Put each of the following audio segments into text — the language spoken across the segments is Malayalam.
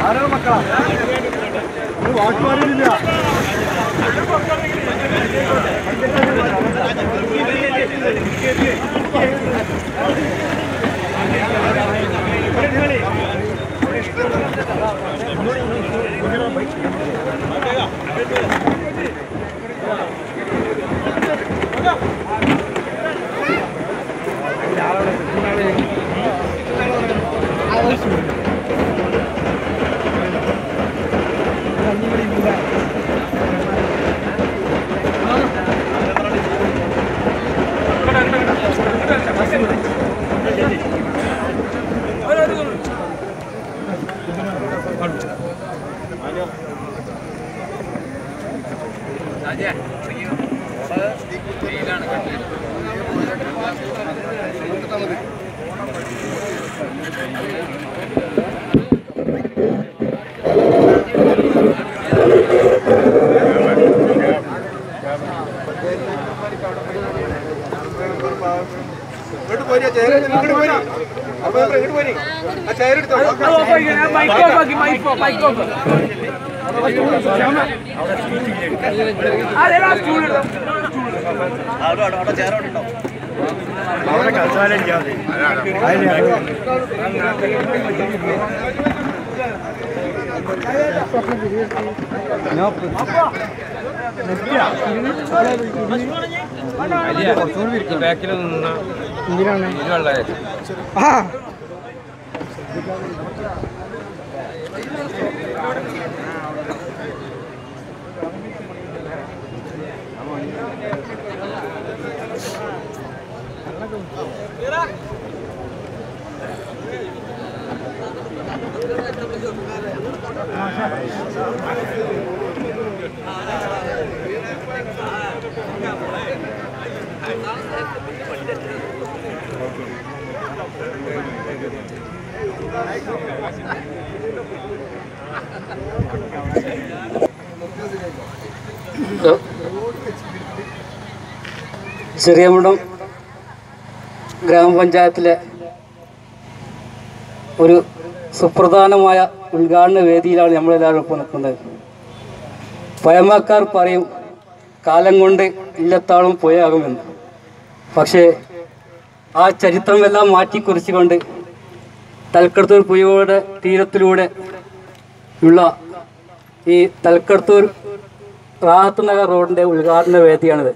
ആരാണ് മക്കളാ? വാക്കുപാടിയില്ല ഇങ്ങോട്ട് പോരി ചേര ഇങ്ങോട്ട് പോരി. അപ്പൊ ഇങ്ങോട്ട് പോരി ആ ചെയർ എടുത്തോ. അവിടെ കസാല ഇല്ലാതെ ബാക്കിൽ നിന്ന ഇതിലുള്ള ചെറിയമുണ്ടം ഗ്രാമപഞ്ചായത്തിലെ ഒരു സുപ്രധാനമായ ഉദ്ഘാടന വേദിയിലാണ് നമ്മളെല്ലാവരും ഇപ്പോൾ നിൽക്കുന്നത്. പഴമക്കാർ പറയും കാലം കൊണ്ട് ഇല്ലത്താളും പോയാകുമെന്ന്. പക്ഷേ ആ ചരിത്രമെല്ലാം മാറ്റിക്കുറിച്ചുകൊണ്ട് തൽക്കടത്തൂർ പുഴയുടെ തീരത്തിലൂടെ ഉള്ള ഈ തൽക്കടത്തൂർ റാഹത്ത് നഗർ റോഡിന്റെ ഉദ്ഘാടന വേദിയാണിത്.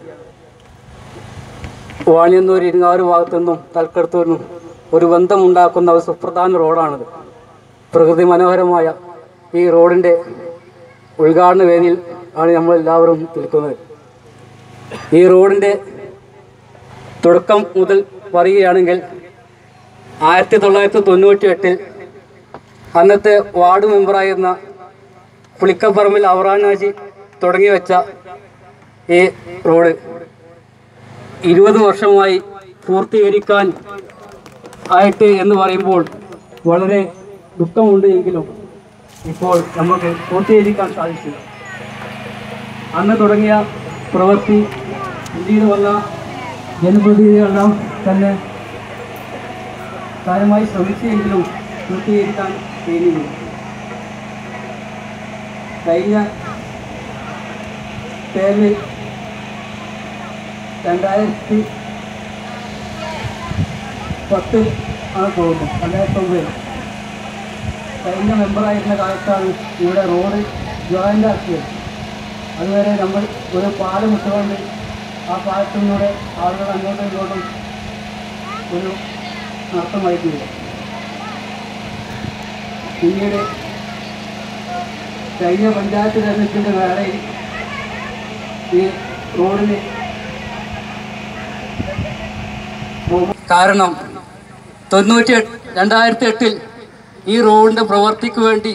വാണിയന്നൂർ ഇരിങ്ങാറ് ഭാഗത്തു നിന്നും തലക്കടത്തൂരിനും ഒരു ബന്ധമുണ്ടാക്കുന്ന ഒരു സുപ്രധാന റോഡാണിത്. പ്രകൃതി മനോഹരമായ ഈ റോഡിന്റെ ഉദ്ഘാടന വേദിയിൽ ആണ് നമ്മൾ എല്ലാവരും നിൽക്കുന്നത്. ഈ റോഡിന്റെ തുടക്കം മുതൽ പറയുകയാണെങ്കിൽ ആയിരത്തി തൊള്ളായിരത്തി തൊണ്ണൂറ്റി എട്ടിൽ അന്നത്തെ വാർഡ് മെമ്പറായിരുന്ന പുളിക്കപ്പറമ്പിൽ അവറാനാജി തുടങ്ങി വെച്ച ഈ റോഡ്. ഇരുപത് വർഷമായി പൂർത്തീകരിക്കാൻ ആയിട്ട് എന്ന് പറയുമ്പോൾ വളരെ ദുഃഖമുണ്ട് എങ്കിലും ഇപ്പോൾ നമുക്ക് പൂർത്തീകരിക്കാൻ സാധിച്ചു അന്ന് തുടങ്ങിയ പ്രവൃത്തി ഇന്ത്യയിൽ വന്ന ജനപ്രതിനിധികളെല്ലാം തന്നെ കാര്യമായി ശ്രമിച്ചെങ്കിലും പൂർത്തീകരിക്കാൻ കഴിഞ്ഞില്ല. കഴിഞ്ഞ ടേമിൽ രണ്ടായിരത്തി പത്തിൽ ആണ് തോന്നുന്നു. രണ്ടായിരത്തി ഒമ്പതിൽ. കഴിഞ്ഞ മെമ്പറായിരുന്ന കാലത്താണ് ഇവിടെ റോഡ് ജോയിന്റ് ആക്കിയത്. അതുവരെ നമ്മൾ ഒരു പാലം ഇട്ടുകൊണ്ട് ആ പാലത്തിലൂടെ ആളുകൾ അങ്ങോട്ടും ഇങ്ങോട്ടും ഒരു നഷ്ടമായിട്ടില്ല പിന്നീട് കഴിഞ്ഞ പഞ്ചായത്ത് തെരഞ്ഞെടുപ്പിന്റെ വേളയിൽ ഈ റോഡിന് കാരണം തൊണ്ണൂറ്റി രണ്ടായിരത്തി എട്ടിൽ ഈ റോഡിന്റെ പ്രവൃത്തിക്ക് വേണ്ടി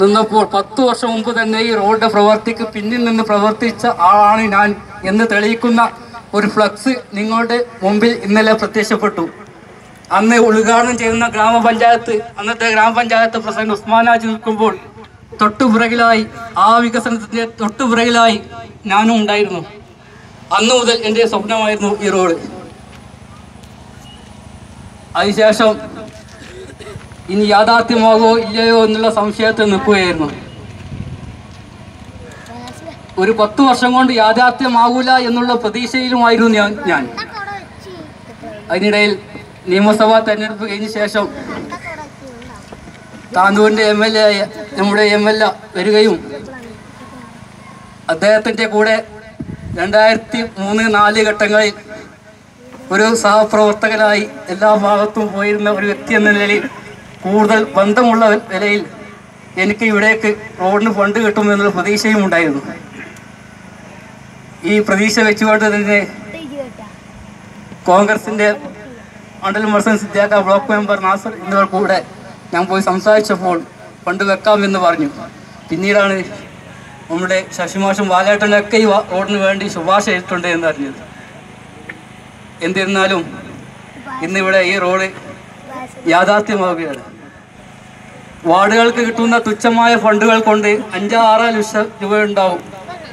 നിന്നപ്പോൾ പത്ത് വർഷം മുമ്പ് തന്നെ ഈ റോഡിന്റെ പ്രവൃത്തിക്ക് പിന്നിൽ നിന്ന് പ്രവർത്തിച്ച ആളാണ് ഞാൻ എന്ന് തെളിയിക്കുന്ന ഒരു ഫ്ലക്സ് നിങ്ങളുടെ മുമ്പിൽ ഇന്നലെ പ്രത്യക്ഷപ്പെട്ടു. അന്ന് ഉദ്ഘാടനം ചെയ്യുന്ന ഗ്രാമപഞ്ചായത്ത് അന്നത്തെ ഗ്രാമപഞ്ചായത്ത് പ്രസിഡന്റ് ഉസ്മാനാജി നിൽക്കുമ്പോൾ തൊട്ടുപുറകിലായി ആ വികസനത്തിന്റെ തൊട്ടുപുറകിലായി ഞാനും ഉണ്ടായിരുന്നു. അന്നു മുതൽ എന്റെ സ്വപ്നമായിരുന്നു ഈ റോഡ്. അതിനുശേഷം ഇനി യാഥാർത്ഥ്യമാകോ ഇല്ലയോ എന്നുള്ള സംശയത്തിൽ നിൽക്കുകയായിരുന്നു. ഒരു പത്ത് വർഷം കൊണ്ട് യാഥാർത്ഥ്യമാകൂല എന്നുള്ള പ്രതീക്ഷയിലുമായിരുന്നു ഞാൻ ഞാൻ. അതിനിടയിൽ നിയമസഭാ തെരഞ്ഞെടുപ്പ് കഴിഞ്ഞ ശേഷം താന്തൂരിന്റെ എം എൽ എ ആയ നമ്മുടെ എം എൽ എ വരികയും അദ്ദേഹത്തിന്റെ കൂടെ രണ്ടായിരത്തി മൂന്ന് നാല് ഘട്ടങ്ങളിൽ ഒരു സഹപ്രവർത്തകനായി എല്ലാ ഭാഗത്തും പോയിരുന്ന ഒരു വ്യക്തി എന്ന നിലയിൽ കൂടുതൽ ബന്ധമുള്ള നിലയിൽ എനിക്ക് ഇവിടേക്ക് റോഡിന് ഫണ്ട് കിട്ടുമെന്നുള്ള പ്രതീക്ഷയും ഉണ്ടായിരുന്നു. ഈ പ്രതീക്ഷ വെച്ചുകൊണ്ട് തന്നെ കോൺഗ്രസിന്റെ മണ്ഡലം മത്സരം സിദ്ധാക്ക ബ്ലോക്ക് മെമ്പർ നാസർ എന്നിവർ കൂടെ ഞാൻ പോയി സംസാരിച്ചപ്പോൾ ഫണ്ട് വെക്കാമെന്ന് പറഞ്ഞു. പിന്നീടാണ് നമ്മുടെ ശശിമാഷും ബാലേട്ടനൊക്കെ ഈ റോഡിന് വേണ്ടി ശുപാർശ ചെയ്തിട്ടുണ്ട് എന്ന് അറിഞ്ഞത്. എന്നിരുന്നാലും ഇന്നിവിടെ ഈ റോഡ് യാഥാർത്ഥ്യമാവുകയാണ്. വാർഡുകൾക്ക് കിട്ടുന്ന തുച്ഛമായ ഫണ്ടുകൾ കൊണ്ട് അഞ്ചോ ആറോ ലക്ഷം രൂപ ഉണ്ടാവും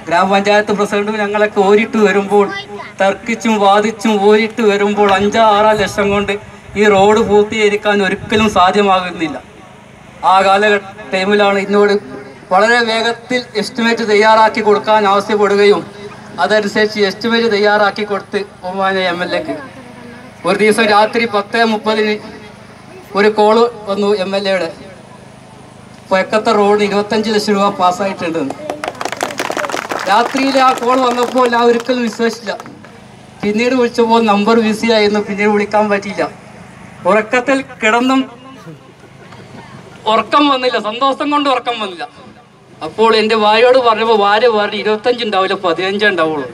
ഗ്രാമപഞ്ചായത്ത് പ്രസിഡന്റ് ഞങ്ങളൊക്കെ ഓരിട്ട് വരുമ്പോൾ തർക്കിച്ചും വാദിച്ചും ഓരിട്ട് വരുമ്പോൾ അഞ്ചോ ആറോ ലക്ഷം കൊണ്ട് ഈ റോഡ് പൂർത്തീകരിക്കാൻ ഒരിക്കലും സാധ്യമാകുന്നില്ല. ആ കാലഘട്ട ടൈമിലാണ് ഇന്നോട് വളരെ വേഗത്തിൽ എസ്റ്റിമേറ്റ് തയ്യാറാക്കി കൊടുക്കാൻ ആവശ്യപ്പെടുകയും അതനുസരിച്ച് എസ്റ്റിമേറ്റ് തയ്യാറാക്കി കൊടുത്ത് ബഹുമാന എം എൽ എക്ക് ഒരു ദിവസം രാത്രി പത്ത് മുപ്പതിന് ഒരു കോൾ വന്നു എം എൽ എയുടെ പൊക്കത്തെ റോഡ് ഇരുപത്തഞ്ച് ലക്ഷം രൂപ പാസ്സായിട്ടുണ്ട്. രാത്രിയിൽ ആ കോൾ വന്നപ്പോൾ ഞാൻ ഒരിക്കലും വിശ്വസിച്ചില്ല. പിന്നീട് വിളിച്ചപ്പോൾ നമ്പർ ബിസി ആയിരുന്നു പിന്നീട് വിളിക്കാൻ പറ്റിയില്ല. ഉറക്കത്തിൽ കിടന്നും ഉറക്കം വന്നില്ല സന്തോഷം കൊണ്ട് ഉറക്കം വന്നില്ല. അപ്പോൾ എന്റെ വാര്യോട് പറഞ്ഞപ്പോൾ വാര്യ പറഞ്ഞ് ഇരുപത്തഞ്ച് ഉണ്ടാവില്ല പതിനഞ്ചേ ഉണ്ടാവുള്ളൂ.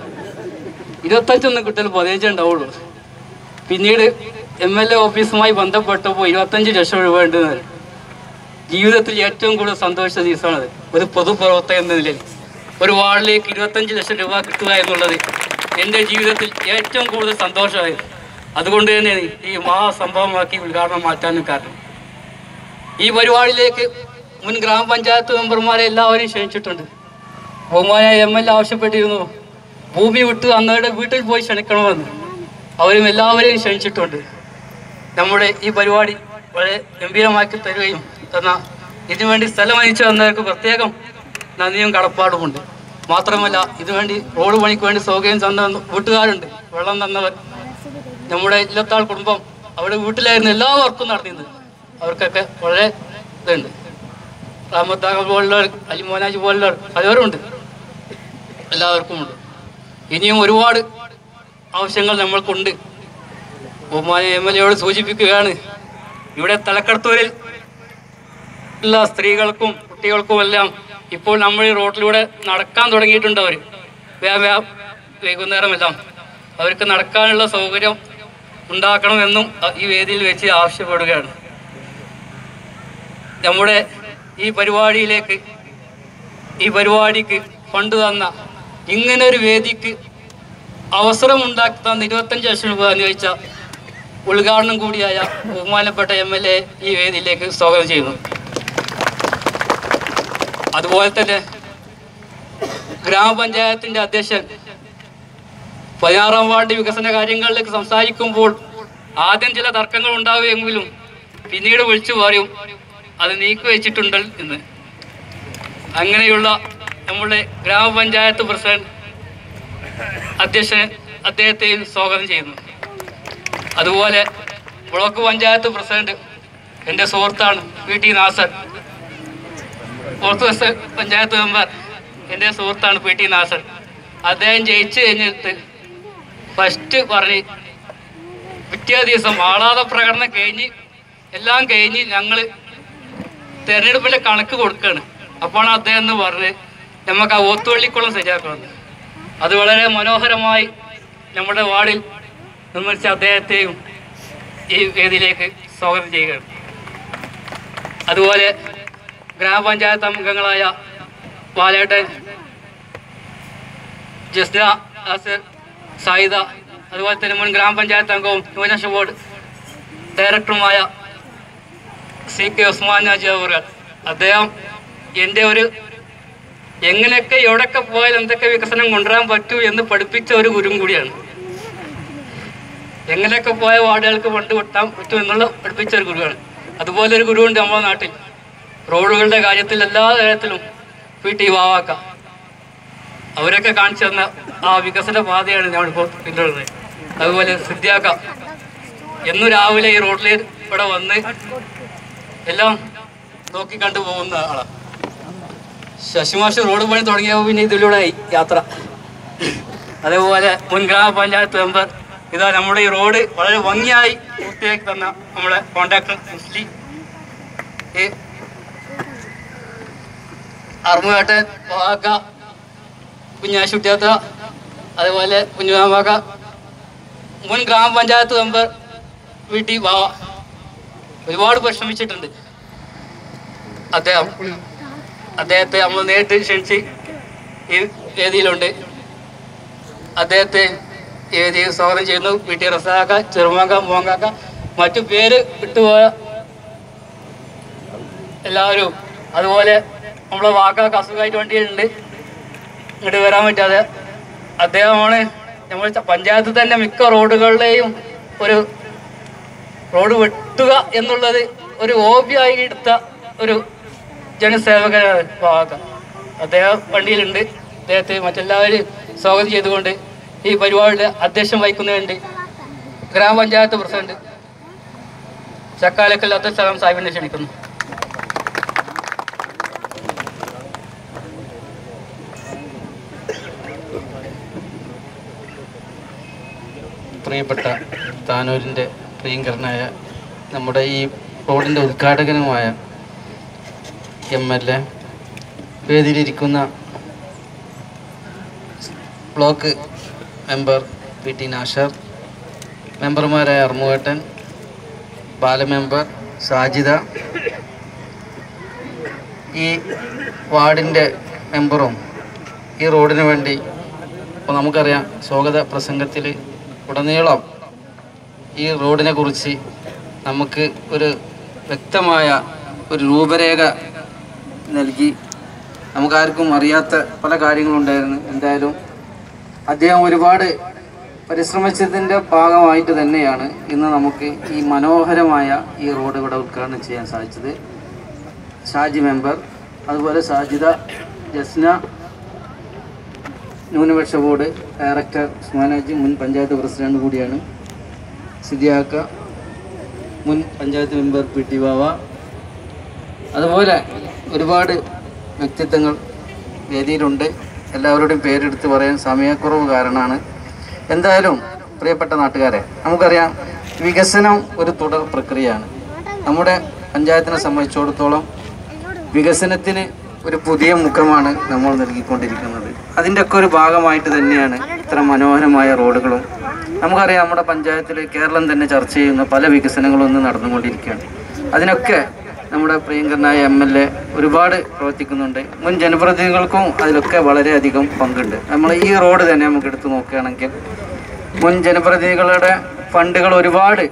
ഇരുപത്തഞ്ചൊന്നും കിട്ടിയാലും പതിനഞ്ചേ ഉണ്ടാവുള്ളൂ. പിന്നീട് എം എൽ എ ഓഫീസുമായി ബന്ധപ്പെട്ടപ്പോൾ ഇരുപത്തഞ്ച് ലക്ഷം രൂപ ഉണ്ടെന്ന്. ജീവിതത്തിൽ ഏറ്റവും കൂടുതൽ സന്തോഷിച്ച ദിവസമാണത്. ഒരു പൊതുപ്രവർത്തകൻ എന്ന നിലയിൽ. ഒരു വാർഡിലേക്ക് ഇരുപത്തഞ്ച് ലക്ഷം രൂപ കിട്ടുക എന്നുള്ളത് എന്റെ ജീവിതത്തിൽ ഏറ്റവും കൂടുതൽ സന്തോഷമായത്. അതുകൊണ്ട് തന്നെ ഈ മഹാസംഭവമാക്കി ഉദ്ഘാടനം മാറ്റാനും കാരണം. ഈ പരിപാടിയിലേക്ക് മുൻ ഗ്രാമപഞ്ചായത്ത് മെമ്പർമാരെ എല്ലാവരെയും ക്ഷണിച്ചിട്ടുണ്ട്. ബഹുമാനായ എം എൽ ആവശ്യപ്പെട്ടിരുന്നു. ഭൂമി വിട്ട് അന്നവരുടെ വീട്ടിൽ പോയി ക്ഷണിക്കണമെന്ന്. അവരും എല്ലാവരെയും ക്ഷണിച്ചിട്ടുണ്ട്. നമ്മുടെ ഈ പരിപാടി വളരെ ഗംഭീരമാക്കി തരികയും തന്ന ഇതിനുവേണ്ടി സ്ഥലം അയച്ചു തന്നവർക്ക് പ്രത്യേകം നന്ദിയും കടപ്പാടുമുണ്ട്. മാത്രമല്ല ഇതുവേണ്ടി റോഡ് പണിക്ക് വേണ്ടി സൗകര്യം തന്ന വീട്ടുകാരുണ്ട്. വെള്ളം തന്നവർ. നമ്മുടെ ഇല്ലത്താൾ കുടുംബം അവിടെ വീട്ടിലായിരുന്നു എല്ലാ വർക്കും നടന്നിരുന്നത്. അവർക്കൊക്കെ വളരെ ഇതുണ്ട്. റാമത്താക്ക പോലുള്ളവർ അലിമോനാജ് പോലുള്ളവർ പലവരുമുണ്ട് എല്ലാവർക്കും ഉണ്ട്. ഇനിയും ഒരുപാട് ആവശ്യങ്ങൾ നമ്മൾക്കുണ്ട്. ബഹുമാന എം എൽ എയോട് സൂചിപ്പിക്കുകയാണ് ഇവിടെ തലക്കടത്തൂരിൽ ഉള്ള സ്ത്രീകൾക്കും കുട്ടികൾക്കും എല്ലാം ഇപ്പോൾ നമ്മൾ ഈ റോഡിലൂടെ നടക്കാൻ തുടങ്ങിയിട്ടുണ്ട് അവർ. വ്യാ വൈകുന്നേരമെല്ലാം. അവർക്ക് നടക്കാനുള്ള സൗകര്യം ഉണ്ടാക്കണമെന്നും ഈ വേദിയിൽ വെച്ച് ആവശ്യപ്പെടുകയാണ്. നമ്മുടെ ഈ പരിപാടിയിലേക്ക് ഈ പരിപാടിക്ക് ഫണ്ട് തന്ന ഇങ്ങനെ ഒരു വേദിക്ക് അവസരം ഉണ്ടാക്കി തന്ന ഇരുപത്തഞ്ച് ലക്ഷം രൂപ അനുവദിച്ച ഉദ്ഘാടനം കൂടിയായ ബഹുമാനപ്പെട്ട എം എൽ എ ഈ വേദിയിലേക്ക് സ്വാഗതം ചെയ്യുന്നു. അതുപോലെ തന്നെ ഗ്രാമപഞ്ചായത്തിന്റെ അധ്യക്ഷൻ പതിനാറാം വാർഡ് വികസന കാര്യങ്ങളിലേക്ക് സംസാരിക്കുമ്പോൾ ആദ്യം ചില തർക്കങ്ങൾ ഉണ്ടാവുമെങ്കിലും പിന്നീട് വിളിച്ചു പറയും. അത് നീക്കി വെച്ചിട്ടുണ്ട് എന്ന്. അങ്ങനെയുള്ള നമ്മുടെ ഗ്രാമപഞ്ചായത്ത് പ്രസിഡന്റ് അധ്യക്ഷന് അദ്ദേഹത്തെയും സ്വാഗതം ചെയ്യുന്നു. അതുപോലെ ബ്ലോക്ക് പഞ്ചായത്ത് പ്രസിഡന്റ് എന്റെ സുഹൃത്താണ് V T Nasar. Orthodox panchayat member എന്റെ സുഹൃത്താണ് പി ടി നാസർ. അദ്ദേഹം ജയിച്ചു കഴിഞ്ഞിട്ട് ഫസ്റ്റ് പറഞ്ഞ് പിറ്റേ ദിവസം ആളാത പ്രകടനം കഴിഞ്ഞ് എല്ലാം കഴിഞ്ഞ് ഞങ്ങൾ തെരഞ്ഞെടുപ്പിന്റെ കണക്ക് കൊടുക്കുകയാണ് അപ്പോൾ അദ്ദേഹം എന്ന് പറഞ്ഞ് നമുക്ക് ആ ഓത്തുവള്ളിക്കുളം ശരിയാക്കുന്നത്. അത് വളരെ മനോഹരമായി നമ്മുടെ വാർഡിൽ നിർമ്മിച്ച അദ്ദേഹത്തെയും ഈ വേദിയിലേക്ക് സ്വാഗതം ചെയ്യുകയാണ്. അതുപോലെ ഗ്രാമപഞ്ചായത്ത് അംഗങ്ങളായ വാലേട്ടൻ ജസ്ന അസർ സായിദ അതുപോലെ തന്നെ മുൻ ഗ്രാമപഞ്ചായത്ത് അംഗവും ന്യൂനപക്ഷ ബോർഡ് ഡയറക്ടറുമായ സി കെ ഉസ്മാൻ നാജി അവർ അദ്ദേഹം എന്റെ ഒരു എങ്ങനെയൊക്കെ എവിടെയൊക്കെ പോയാൽ എന്തൊക്കെ വികസനം കൊണ്ടുവരാൻ പറ്റൂ എന്ന് പഠിപ്പിച്ച ഒരു ഗുരും കൂടിയാണ്. എങ്ങനെയൊക്കെ പോയ വാർഡുകൾക്ക് ഫണ്ട് കൊട്ടാൻ പറ്റും എന്നുള്ള പഠിപ്പിച്ച ഒരു ഗുരുവാണ്. അതുപോലെ ഒരു ഗുരുവുണ്ട് നമ്മുടെ നാട്ടിൽ. റോഡുകളുടെ കാര്യത്തിൽ എല്ലാ തരത്തിലും പി ടി വാവാക്ക. അവരൊക്കെ കാണിച്ചു തന്ന ആ വികസന പാതയാണ് ഞാനിപ്പോൾ പിന്തുടരുന്നത്. അതുപോലെ സിദ്ധ്യാക്ക. എന്നും രാവിലെ ഈ റോഡിൽ ഇവിടെ വന്ന് എല്ലാം നോക്കി കണ്ടു പോകുന്ന ആളാ. ശശിമാഷ് റോഡ് പണി തുടങ്ങിയപ്പോൾ പിന്നെ ഇതിലൂടെ യാത്ര. അതേപോലെ മുൻ ഗ്രാമപഞ്ചായത്ത് മെമ്പർ ഇതാ നമ്മുടെ ഈ റോഡ് വളരെ ഭംഗിയായി പൂർത്തിയാക്കി തന്ന നമ്മുടെ കോൺട്രാക്ടർ മുസ്ലി ഈ അറുമുവേട്ടൻ വാക്ക കുഞ്ഞാശുട്ടിയാത്ത അതേപോലെ കുഞ്ഞുമാമാക്ക മുൻ ഗ്രാമപഞ്ചായത്ത് മെമ്പർ വീട്ടിൽ വാവ ഒരുപാട് പരിശ്രമിച്ചിട്ടുണ്ട് അദ്ദേഹം അദ്ദേഹത്തെ നമ്മൾ നേരിട്ട് ക്ഷണിച്ച് ഈ വേദിയിലുണ്ട്. അദ്ദേഹത്തെ ഈ വേദിയിൽ സ്വാഗതം ചെയ്യുന്നു. പി ടി റസാക്ക ചെറുമാങ്ക മോങ്കാക്ക മറ്റു പേര് വിട്ടുപോയ എല്ലാവരും അതുപോലെ നമ്മളെ വാക്കാക്ക് അസുഖമായിട്ട് വണ്ടിയിലുണ്ട്. ഇങ്ങോട്ട് വരാൻ പറ്റാതെ. അദ്ദേഹമാണ് നമ്മൾ പഞ്ചായത്ത് തന്നെ മിക്ക റോഡുകളുടെയും ഒരു റോഡ് വെട്ടുക എന്നുള്ളത് ഒരു ഹോബിയായി എടുത്ത ഒരു ജനസേവക വാക്ക അദ്ദേഹം വണ്ടിയിലുണ്ട്. അദ്ദേഹത്തെ മറ്റെല്ലാവരും സ്വാഗതം ചെയ്തുകൊണ്ട് ഈ പരിപാടിയുടെ അധ്യക്ഷം വഹിക്കുന്നതുണ്ട് ഗ്രാമപഞ്ചായത്ത് പ്രസിഡന്റ് ചക്കാലക്കൽ അബ്ദുൽ സലാം സാഹിബിനെ ക്ഷണിക്കുന്നു. പ്രിയപ്പെട്ട താനൂരിന്റെ പ്രിയങ്കരനായ നമ്മുടെ ഈ റോഡിന്റെ ഉദ്ഘാടകനുമായ M L A വേദിയിലിരിക്കുന്ന block member P T Nasar മെമ്പർമാരായ അർമുവേട്ടൻ ബാലമെമ്പർ സാജിദ ഈ വാർഡിന്റെ മെമ്പറും ഈ റോഡിന് വേണ്ടി ഇപ്പോൾ നമുക്കറിയാം സ്വാഗത പ്രസംഗത്തിൽ ഉടനീളം ഈ റോഡിനെ കുറിച്ച് നമുക്ക് ഒരു വ്യക്തമായ ഒരു രൂപരേഖ നൽകി. നമുക്കാർക്കും അറിയാത്ത പല കാര്യങ്ങളുണ്ടായിരുന്നു. എന്തായാലും അദ്ദേഹം ഒരുപാട് പരിശ്രമിച്ചതിന്റെ ഭാഗമായിട്ട് തന്നെയാണ് ഇന്ന് നമുക്ക് ഈ മനോഹരമായ ഈ റോഡ് ഇവിടെ ഉദ്ഘാടനം ചെയ്യാൻ സാധിച്ചത്. ഷാജി മെമ്പർ അതുപോലെ സാജിദ ജസ്ന ന്യൂനപക്ഷ ബോർഡ് ഡയറക്ടർ ഉസ്മാനാജി മുൻ പഞ്ചായത്ത് പ്രസിഡന്റ് കൂടിയാണ്. സിദിയാക്ക മുൻ panchayat member P T Bava അതുപോലെ ഒരുപാട് വ്യക്തിത്വങ്ങൾ വേദിയിലുണ്ട്. എല്ലാവരുടെയും പേരെടുത്ത് പറയാൻ സമയക്കുറവ് കാരണമാണ്. എന്തായാലും പ്രിയപ്പെട്ട നാട്ടുകാരെ നമുക്കറിയാം വികസനം ഒരു തുടർ പ്രക്രിയയാണ്. നമ്മുടെ പഞ്ചായത്തിനെ സംബന്ധിച്ചിടത്തോളം വികസനത്തിന് ഒരു പുതിയ മുഖമാണ് നമ്മൾ നൽകിക്കൊണ്ടിരിക്കുന്നത്. അതിന്റെയൊക്കെ ഒരു ഭാഗമായിട്ട് തന്നെയാണ് ഇത്ര മനോഹരമായ റോഡുകളും നമുക്കറിയാം നമ്മുടെ പഞ്ചായത്തിൽ കേരളം തന്നെ ചർച്ച ചെയ്യുന്ന പല വികസനങ്ങളും ഒന്ന് നടന്നുകൊണ്ടിരിക്കുകയാണ്. അതിനൊക്കെ നമ്മുടെ പ്രിയങ്കരനായ എം എൽ എ ഒരുപാട് പ്രവർത്തിക്കുന്നുണ്ട്. മുൻ ജനപ്രതിനിധികൾക്കും അതിലൊക്കെ വളരെയധികം പങ്കുണ്ട്. നമ്മൾ ഈ റോഡ് തന്നെ നമുക്ക് എടുത്തു നോക്കുകയാണെങ്കിൽ മുൻ ജനപ്രതിനിധികളുടെ ഫണ്ടുകൾ ഒരുപാട്